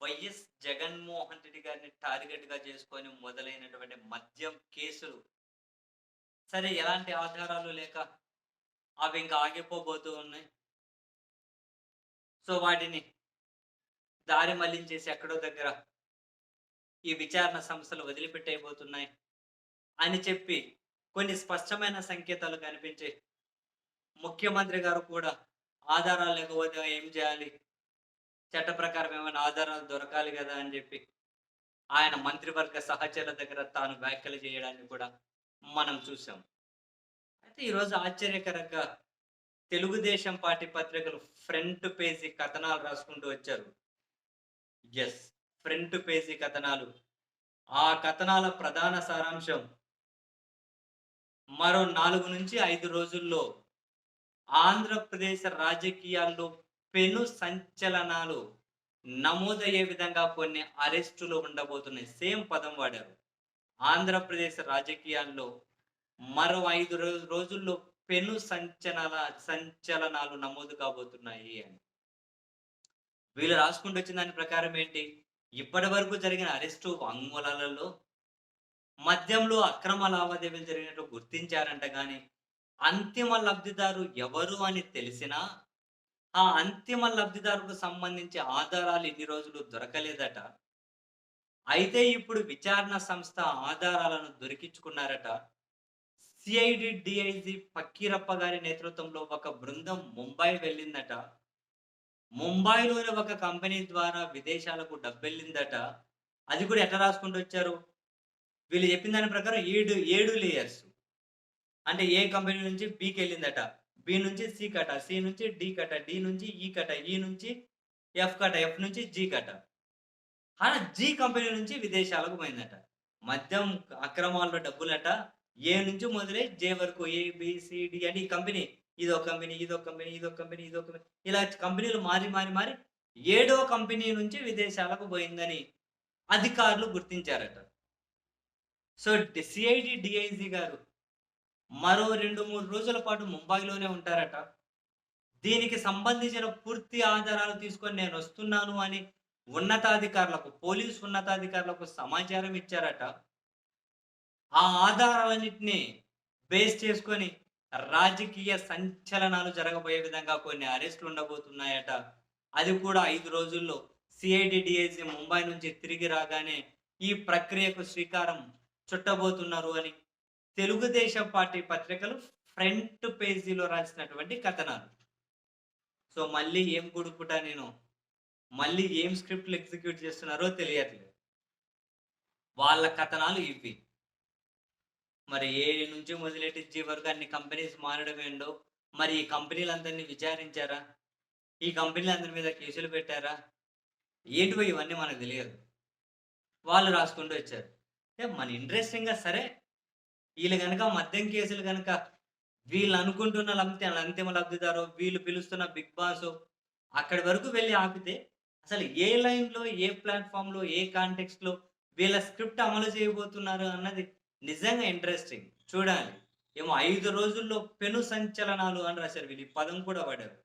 YS Jaganmohan Reddy గారిని టార్గెట్‌గా చేసుకొని మొదలైనటువంటి మద్యం కేసులు. సరే ఎలాంటి ఆధారాలు లేక అవి ఇంకా ఆగిపోబోతూ ఉన్నాయి. సో, వాటిని దారి మళ్ళించేసి ఎక్కడో దగ్గర ఈ విచారణ సంస్థలు వదిలిపెట్టయిపోతున్నాయి అని చెప్పి కొన్ని స్పష్టమైన సంకేతాలు కనిపించాయి. ముఖ్యమంత్రి గారు కూడా ఆధారాలు లేకపోతే ఏం చేయాలి? చట్ట ప్రకారం ఏమైనా ఆధారాలు దొరకాలి కదా అని చెప్పి ఆయన మంత్రివర్గ సహచరుల దగ్గర తాను వ్యాఖ్యలు చేయడాన్ని కూడా మనం చూసాం. అయితే ఈరోజు ఆశ్చర్యకరంగా తెలుగుదేశం పార్టీ పత్రికలు ఫ్రంట్ పేజీ కథనాలు రాసుకుంటూ వచ్చారు. ఎస్ ఫ్రంట్ పేజీ కథనాలు. ఆ కథనాల ప్రధాన సారాంశం మరో 4-5 రోజుల్లో ఆంధ్రప్రదేశ్ రాజకీయాల్లో పెను సంచలనాలు నమోదయ్యే విధంగా కొన్ని అరెస్టులు ఉండబోతున్నాయి. సేమ్ పదం వాడారు. ఆంధ్రప్రదేశ్ రాజకీయాల్లో మరో ఐదు రోజుల్లో పెను సంచలన సంచలనాలు నమోదు కాబోతున్నాయి అని. వీళ్ళు రాసుకుంటూ వచ్చిన దాని ప్రకారం ఏంటి? ఇప్పటి వరకు జరిగిన అరెస్టు వాంగ్మూలాలలో మద్యంలో అక్రమ లావాదేవీలు జరిగినట్టు గుర్తించారంట కానీ అంతిమ లబ్ధిదారు ఎవరు అని తెలిసినా, ఆ అంతిమ లబ్ధిదారుకు సంబంధించి ఆధారాలు ఇన్ని రోజులు దొరకలేదట. అయితే ఇప్పుడు విచారణ సంస్థ ఆధారాలను దొరికించుకున్నారట. సిఐడి డిఐజీ ఫకీరప్ప గారి నేతృత్వంలో ఒక బృందం ముంబై వెళ్ళిందట. ముంబైలోని ఒక కంపెనీ ద్వారా విదేశాలకు డబ్బెళ్ళిందట. అది కూడా ఎట్లా రాసుకుంటూ వచ్చారు? వీళ్ళు చెప్పిన దాని ప్రకారం 7, 7 లేయర్స్. అంటే ఏ కంపెనీ నుంచి బికెళ్ళిందట. బి నుంచి సి కట, సి నుంచి డి కట, డి నుంచి ఈ కట, ఈ నుంచి ఎఫ్ కట, ఎఫ్ నుంచి జి కట. అలా జి కంపెనీ నుంచి విదేశాలకు పోయిందట. మద్యం అక్రమాల్లో డబ్బులట. ఏ నుంచి మొదలై జే వరకు ఏబిసిడి అని ఈ కంపెనీ ఇదో కంపెనీ, ఇదో కంపెనీ, ఇదో కంపెనీ, ఇదో కంపెనీ ఇలా కంపెనీలు మారి, మారి, మారి ఏడో కంపెనీ నుంచి విదేశాలకు పోయిందని అధికారులు గుర్తించారట. సో, సిఐడి డిఐజీ గారు మరో 2, 3 రోజుల పాటు ముంబైలోనే ఉంటారట. దీనికి సంబంధించిన పూర్తి ఆధారాలు తీసుకొని నేను వస్తున్నాను అని ఉన్నతాధికారులకు, పోలీస్ ఉన్నతాధికారులకు సమాచారం ఇచ్చారట. ఆ ఆధారాలన్నింటినీ బేస్ చేసుకొని రాజకీయ సంచలనాలు జరగబోయే విధంగా కొన్ని అరెస్టులు ఉండబోతున్నాయట. అది కూడా ఐదు రోజుల్లో సిఐడి డిఐజీ ముంబై నుంచి తిరిగి రాగానే ఈ ప్రక్రియకు శ్రీకారం చుట్టబోతున్నారు అని తెలుగుదేశం పార్టీ పత్రికలు ఫ్రంట్ పేజీలో రాసినటువంటి కథనాలు. సో, మళ్ళీ ఏం గుడుకుట నేను మళ్ళీ ఏం స్క్రిప్ట్‌లు ఎగ్జిక్యూట్ చేస్తున్నారో తెలియట్లేదు. వాళ్ళ కథనాలు ఇవి. మరి ఏ నుంచి మొదలెట్టి జి వరకు అన్ని కంపెనీస్ మారడం ఏంటో, మరి ఈ కంపెనీలందరినీ విచారించారా? ఈ కంపెనీలందరి మీద కేసులు పెట్టారా? ఏంటివో ఇవన్నీ మనకు తెలియదు. వాళ్ళు రాసుకుంటూ వచ్చారు. మన ఇంట్రెస్టింగ్‌గా సరే, వీళ్ళు గనక మద్యం కేసులు కనుక వీళ్ళు అనుకుంటున్న లబ్ధి అంతిమ లబ్ధిదారో, వీళ్ళు పిలుస్తున్న బిగ్ బాస్ అక్కడి వరకు వెళ్ళి ఆపితే, అసలు ఏ లైన్‌లో, ఏ ప్లాట్ఫామ్లో ఏ కాంటెక్స్ట్‌లో వీళ్ళ స్క్రిప్ట్ అమలు చేయబోతున్నారు అన్నది నిజంగా ఇంట్రెస్టింగ్. చూడాలి. ఏమో ఐదు రోజుల్లో పెను సంచలనాలు అని రాశారు వీళ్ళు. పదం కూడా పడారు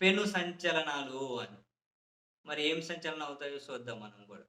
పెను సంచలనాలు అని. మరి ఏం సంచలనం అవుతాయో చూద్దాం మనం కూడా.